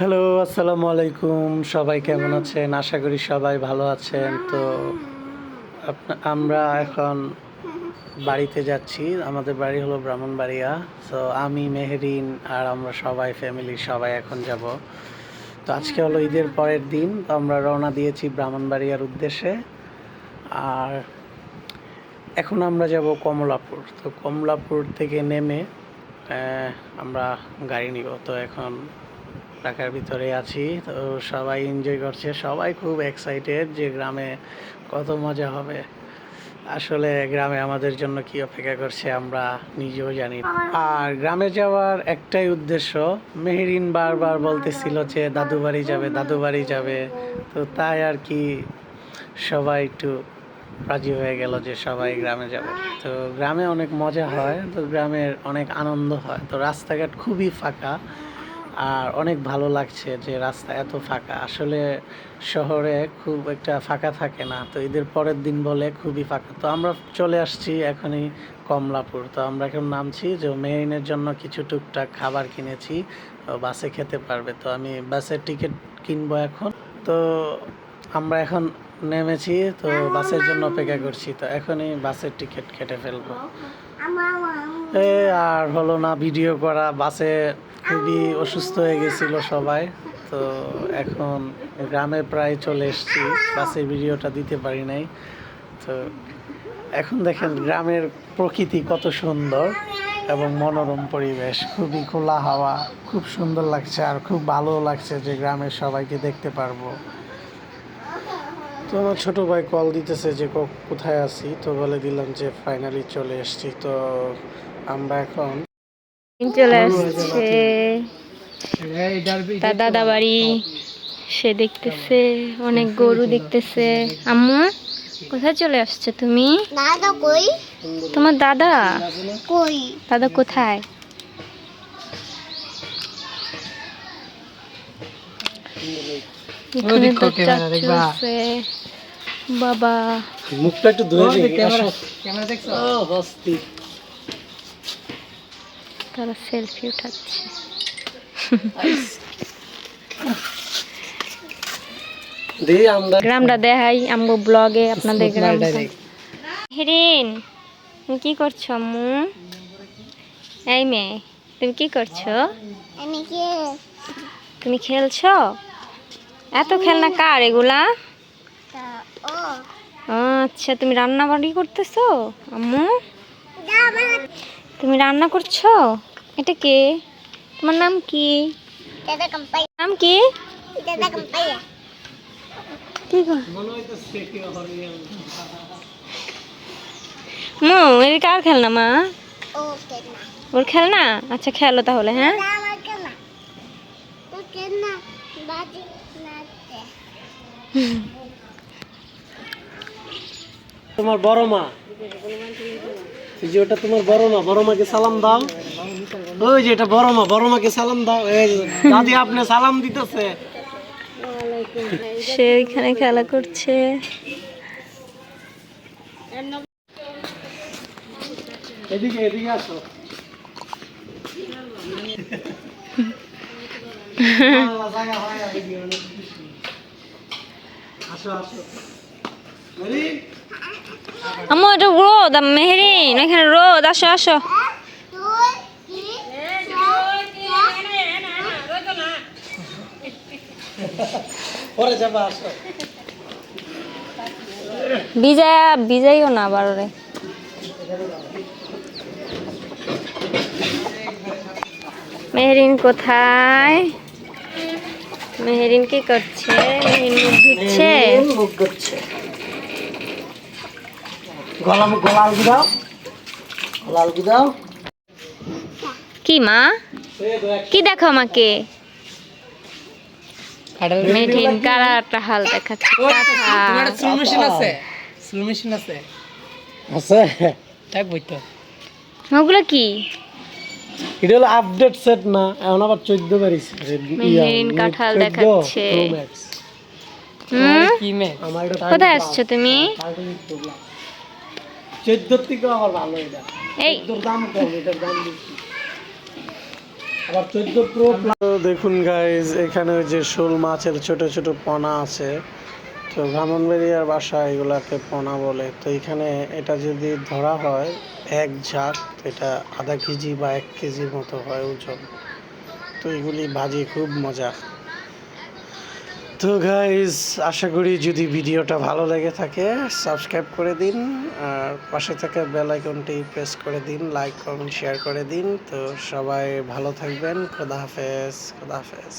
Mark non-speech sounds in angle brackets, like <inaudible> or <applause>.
Hello আসসালামু আলাইকুম। সবাই কেমন আছেন? আশা করি সবাই ভালো আছেন। তো আমরা এখন বাড়িতে যাচ্ছি। আমাদের বাড়ি হলো ব্রাহ্মণবাড়িয়া। তো আমি, মেহরিন আর আমরা সবাই ফ্যামিলি সবাই এখন যাব। তো আজকে হলো ঈদের পরের দিন। তো আমরা রওনা দিয়েছি ব্রাহ্মণবাড়িয়ার উদ্দেশ্যে। আর এখন আমরা যাব কমলাপুর। তো কমলাপুর থেকে নেমে আমরা গাড়ি নিব। তো এখন ঢাকার ভিতরে আছি। তো সবাই এনজয় করছে। সবাই খুব এক্সাইটেড যে গ্রামে কত মজা হবে। আসলে গ্রামে আমাদের জন্য কি অপেক্ষা করছে আমরা নিজেও জানি আর গ্রামে যাওয়ার একটাই উদ্দেশ্য, মেহেরিন বারবার বলতেছিল যে দাদু বাড়ি যাবে, দাদু বাড়ি যাবে। তো তাই আর কি সবাই একটু রাজি হয়ে গেল যে সবাই গ্রামে যাবে। তো গ্রামে অনেক মজা হয়, তো গ্রামের অনেক আনন্দ হয়। তো রাস্তাঘাট খুবই ফাঁকা। আর অনেক ভালো লাগছে যে রাস্তা এত ফাঁকা। আসলে শহরে খুব একটা ফাঁকা থাকে না। তো ঈদের পরের দিন বলে খুবই ফাঁকা। তো আমরা চলে আসছি এখনই কমলাপুর। তো আমরা এখন নামছি যে মেইনের জন্য কিছু টুকটাক খাবার কিনেছি। বাসে খেতে পারবে। তো আমি বাসের টিকিট কিনবো এখন। তো আমরা এখন নেমেছি, তো বাসের জন্য অপেক্ষা করছি। তো এখনই বাসের টিকিট কেটে ফেলব। এ, আর হলো না, ভিডিও করা, বাসে খুবই অসুস্থ হয়ে গেছিল সবাই। তো এখন গ্রামে প্রায় চলে এসেছি, বাসের ভিডিওটা দিতে পারি নাই। তো এখন দেখেন গ্রামের প্রকৃতি কত সুন্দর এবং মনোরম পরিবেশ, খুবই খোলা হাওয়া খুব সুন্দর লাগছে আর খুব ভালো লাগছে যে গ্রামের সবাইকে দেখতে পারব। তো আমার ছোট ভাই কল দিতেছে যে কোথায় আছি? তো বলে দিলাম যে ফাইনালি চলে এসেছি। তো আমরা এখন চলে আসছে। তার দাদা বাড়ি সে দেখতেছে অনেক গরু দেখতেছে। আম্মু কোথায় চলে আসছে তুমি? তোমার দাদা? কই? দাদা কোথায়? এখানে তো চাচু আছে বাবা। মুখটা একটু ধুয়ে ও হস্তি তারা সেলফি উঠাচ্ছে। গ্রামটা দেখাই আমগো ব্লগে আপনাদের গ্রামটা। হিরিন তুমি কি করছ আম্মু? এই মেয়ে তুমি কি করছ? তুমি খেলছো? এত খেলনা কার এগুলা? আচ্ছা তুমি রান্না বাড়ি করতেছো? আম্মু? তুমি রান্না করছ? এটা কে? তোমার নাম কি? নাম কি? মু এটা কার খেলনা মা? ওর খেলনা? আচ্ছা খেলো তাহলে হ্যাঁ? <laughs> তোমার বড় মা। যে ওটা তোমার বড় মা বড় মাকে সালাম দাও। ওই যে এটা বড় মা বড় মাকে সালাম দাও। এই দাদি আপনি সালাম দিতেছে। সে এখানে খেলা করছে। এদিকে এদিকে আসো। <laughs> আসো আসো। আম্মু এটা রোদ মেহেরিন এখানে রোদ আসো আসো বিজয়ও না আবার রে মেহেরিন কোথায়? মেহেরিন কি করছে? মেহেরিন মুখ ধুচ্ছে মুখ করছে। গলা গলা আলগি দাও গলা আলগি দাও কি মা? কি দেখো আমাকে? কারাটা হাল দেখাচ্ছে কাঁথা। আছে? ওগুলো কি? এটা হলো আপডেট সেট না এখন আবার চোদ্দ বাড়িছে। মেহেরিন কাঁঠাল দেখাচ্ছে। কোথায় আসছো তুমি? চোদ্দোর থেকে আমার ভালো এটা। এই। চোদ্দোর দাম কম এটার দাম বেশি। দেখুন গাইজ এখানে ওই যে শোল মাছের ছোট ছোট পোনা আছে। তো ব্রাহ্মণবাড়িয়ার বাসা এগুলাকে পোনা বলে। তো এখানে এটা যদি ধরা হয় এক ঝাঁক তো এটা আধা কেজি বা এক কেজির মতো হয় ওজন। তো এগুলি ভাজি খুব মজা। তো গাইজ আশা করি যদি ভিডিওটা ভালো লেগে থাকে সাবস্ক্রাইব করে দিন, আর পাশে থাকা বেল আইকনটি প্রেস করে দিন লাইক কমেন্ট শেয়ার করে দিন। তো সবাই ভালো থাকবেন, খোদা হাফেজ খোদা হাফেজ।